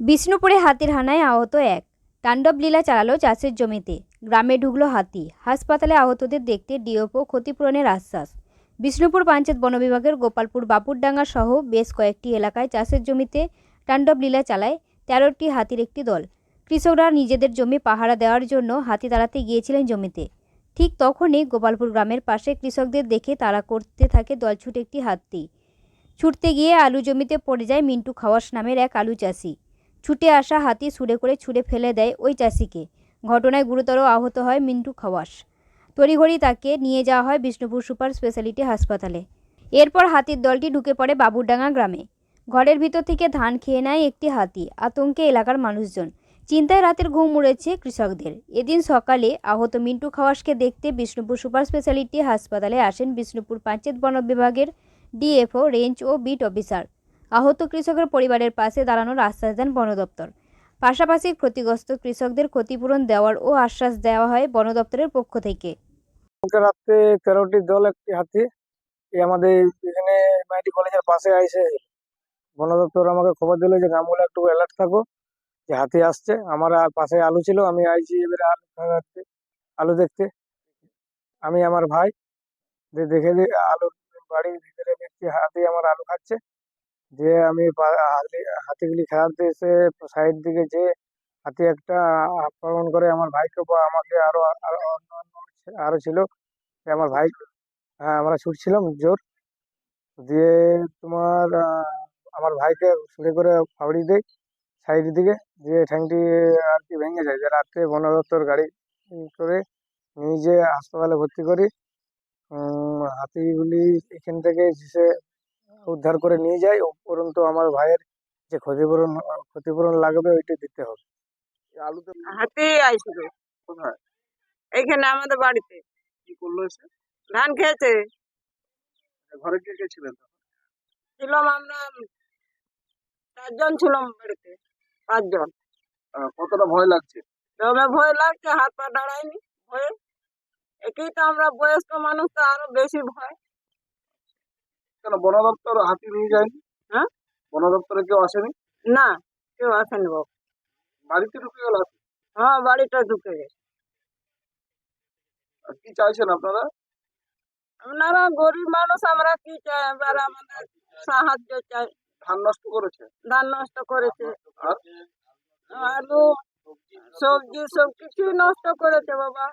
বিষ্ণুপুরে হাতির হানায় আহত এক। তাণ্ডব লীলা চালালো চাষের জমিতে। গ্রামে ঢুকলো হাতি। হাসপাতালে আহতদের দেখতে ডিওপো ক্ষতিপূরণের আশ্বাস। বিষ্ণুপুর পঞ্চায়েত বন বিভাগের গোপালপুর, বাপুরডাঙ্গা সহ বেশ কয়েকটি এলাকায় চাষের জমিতে তাণ্ডব লীলা চালায় তেরোটি হাতির একটি দল। কৃষকরা নিজেদের জমি পাহারা দেওয়ার জন্য হাতি তাড়াতে গিয়েছিলেন জমিতে। ঠিক তখনই গোপালপুর গ্রামের পাশে কৃষকদের দেখে তাড়া করতে থাকে দলছুট একটি হাতি। ছুটতে গিয়ে আলু জমিতে পড়ে যায় মিন্টু খাওয়াস নামের এক আলু চাষি। ছুটে আসা হাতি ছুঁড়ে করে ছুঁড়ে ফেলে দেয় ওই চাষিকে। ঘটনায় গুরুতর আহত হয় মিন্টু খাওয়াস তড়িঘড়ি তাকে নিয়ে যাওয়া হয় বিষ্ণুপুর সুপার স্পেশালিটি হাসপাতালে। এরপর হাতির দলটি ঢুকে পড়ে বাবুরডাঙ্গা গ্রামে। ঘরের ভিতর থেকে ধান খেয়ে নেয় একটি হাতি, আতঙ্কে এলাকার মানুষজন। চিন্তায় রাতের ঘুম উড়েছে কৃষকদের। এদিন সকালে আহত মিন্টু খাওয়াসকে দেখতে বিষ্ণুপুর সুপার স্পেশালিটি হাসপাতালে আসেন বিষ্ণুপুর পঞ্চায়েত বন বিভাগের ডিএফও রেঞ্জ ও বিট অফিসার। আহত কৃষকের পরিবারের পাশে দাঁড়ানোর আশ্বাস দেন বন দপ্তর। পাশাপাশি ক্ষতিগ্রস্ত কৃষকদের ক্ষতিপূরণ দেওয়ার ও আশ্বাস দেওয়া হয় বন দপ্তরের পক্ষ থেকে। রাত্রে তেরোটি দল একটি হাতি আমাদের এখানে মাইটি কলেজের পাশে আইসে বন দপ্তর আমাকে খবর দিল যে গ্রামগুলো একটু অ্যালার্ট থাকো যে হাতি আসছে। আমার পাশে আলু ছিল, আমি আইছি এবারে আলু খাওয়াতে আলু দেখতে। আমি আমার ভাই দেখে আলু বাড়ির ভিতরে দেখছি হাতি আমার আলু খাচ্ছে। দিয়ে আমি হাতিগুলি খেলাতে এসে সাইড দিকে যে হাতি একটা আক্রমণ করে আমার ভাইকে বা আমাকে আরও আরও ছিল, যে আমার ভাই হ্যাঁ আমরা ছুটছিলাম জোর। দিয়ে তোমার আমার ভাইকে ছুড়ে করে ফাউড়ি দেয় সাইড দিকে, দিয়ে ঠ্যাংটি আর কি ভেঙে যায়। যে রাত্রে বন দপ্তর গাড়ি করে নিয়ে যেয়ে হাসপাতালে ভর্তি করি। হাতিগুলি এখান থেকে সে উদ্ধার করে নিয়ে যায় উপরন্তু আমার ভাইয়ের যে ক্ষতিপূরণ ক্ষতিপূরণ লাগবে ওইটা দিতে হবে। আলুতে হাতি আইছিল কোথায়? এইখানে আমাদের বাড়িতে। কি করল এসে ধান খেয়েছে। ঘরে কে কে ছিলেন? ছিলাম আমরা চারজন ছিলাম বাড়িতে পাঁচজন। কতটা ভয় লাগছে? ভয় লাগছে হাত পা দাঁড়ায়নি ভয়ে। একই তো আমরা বয়স্ক মানুষ তো আরও বেশি ভয়। কেন? বন দপ্তর হাতি নিয়ে যায়নি? হ্যাঁ? বন দপ্তরে কেউ আসেনি? না কেউ আসেনি বাবু। বাড়িতে ঢুকে গেল। হ্যাঁ বাড়িটা ঢুকে গেছে। কি চাইছেন আপনারা? আপনারা গরিব মানুষ আমরা কি চাই? এবার আমাদের সাহায্য চাই। ধান নষ্ট করেছে? ধান নষ্ট করেছে। আলু সবজি সব কিছুই নষ্ট করেছে বাবা।